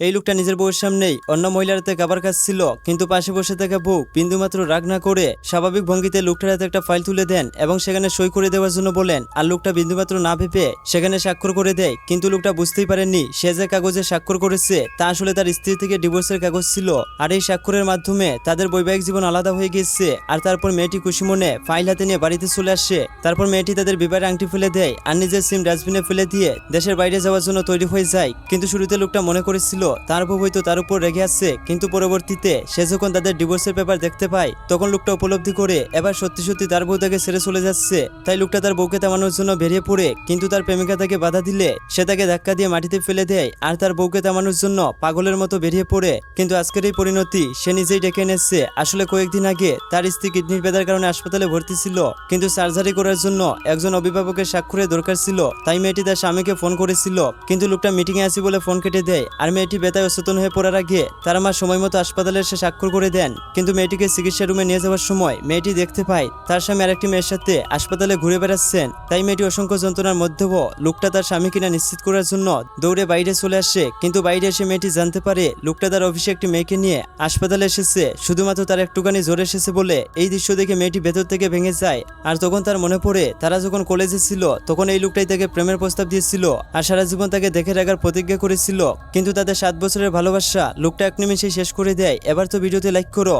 এই লোকটা নিজের বউয়ের সামনেই অন্য মহিলার হাতে খাবার খাচ্ছিল কিন্তু পাশে বসে থাকা বউ বিন্দুমাত্র রাগ না করে স্বাভাবিক ভঙ্গিতে লোকটার হাতে একটা ফাইল তুলে দেন এবং সেখানে সই করে দেওয়ার জন্য বলেন, আর লোকটা বিন্দুমাত্র না ভেবে সেখানে স্বাক্ষর করে দেয়, কিন্তু লোকটা বুঝতেই পারেননি সে যে কাগজে স্বাক্ষর করেছে, তা আসলে তার স্ত্রী থেকে ডিভোর্সের কাগজ ছিল। আর এই স্বাক্ষরের মাধ্যমে তাদের বৈবাহিক জীবন আলাদা হয়ে গিয়েছে। আর তারপর মেয়েটি খুশি মনে ফাইল হাতে নিয়ে বাড়িতে চলে আসে। তারপর মেয়েটি তাদের বিবাহের আংটি ফেলে দেয় আর নিজের সিম ডাস্টবিনে ফেলে দিয়ে দেশের বাইরে যাওয়ার জন্য তৈরি হয়ে যায়। কিন্তু শুরুতে লোকটা মনে করেছিল তার বউ হয়তো তার উপর রেগে আছে, কিন্তু পরবর্তীতে সে যখন তাদের ডিভোর্সের পেপার দেখতে পায়, তখন লোকটা উপলব্ধি করে এবার সত্যি সত্যি তার বউ তাকে ছেড়ে চলে যাচ্ছে। তাই লোকটা তার বউকে থামানোর জন্য বেরিয়ে পড়ে, কিন্তু তার প্রেমিকা তাকে বাধা দিলে, সে তাকে ধাক্কা দিয়ে মাটিতে ফেলে দেয় আর তার বউকে থামানোর জন্য পাগলের মতো বেরিয়ে পড়ে। কিন্তু আজকের এই পরিণতি সে নিজেই ডেকে এনেছে। আসলে কয়েকদিন আগে তার স্ত্রী কিডনির বেদার কারণে হাসপাতালে ভর্তি ছিল, কিন্তু সার্জারি করার জন্য একজন অভিভাবকের স্বাক্ষরের দরকার ছিল, তাই মেয়েটি তার স্বামীকে ফোন করেছিল। কিন্তু লোকটা মিটিংয়ে আসি বলে ফোন কেটে দেয়, আর মেয়েটি বেতায় অচেতন হয়ে পড়ার আগে তার মা সময় মতো হাসপাতালে এসে স্বাক্ষর করে দেন। কিন্তু মেয়েটিকে চিকিৎসা রুমে নিয়ে যাওয়ার সময় মেয়েটি দেখতে পায় তার স্বামী আরেকটি মেয়ের সাথে হাসপাতালে ঘুরে বেড়াচ্ছেন। তাই মেয়েটি অসংখ্য যন্ত্রণার মধ্যেও লোকটা তার স্বামী কিনা নিশ্চিত করার জন্য দৌড়ে বাইরে চলে আসে। কিন্তু বাইরে এসে মেয়েটি জানতে পারে লোকটা তার অফিসে একটি মেয়েকে নিয়ে হাসপাতালে এসেছে। শুধুমাত্র তার একটুখানি জ্বর এসেছে বলে এই দৃশ্য দেখে মেয়েটি ভেতর থেকে ভেঙে যায়। আর তখন তার মনে পড়ে, তারা যখন কলেজে ছিল, তখন এই লোকটাই তাকে প্রেমের প্রস্তাব দিয়েছিল আর সারা জীবন তাকে দেখে রাখার প্রতিজ্ঞা করেছিল। কিন্তু তাদের সাত বছরের ভালোবাসা লোকটা এক নিমেষেই শেষ করে দেয়। এবার তো ভিডিওতে লাইক করো।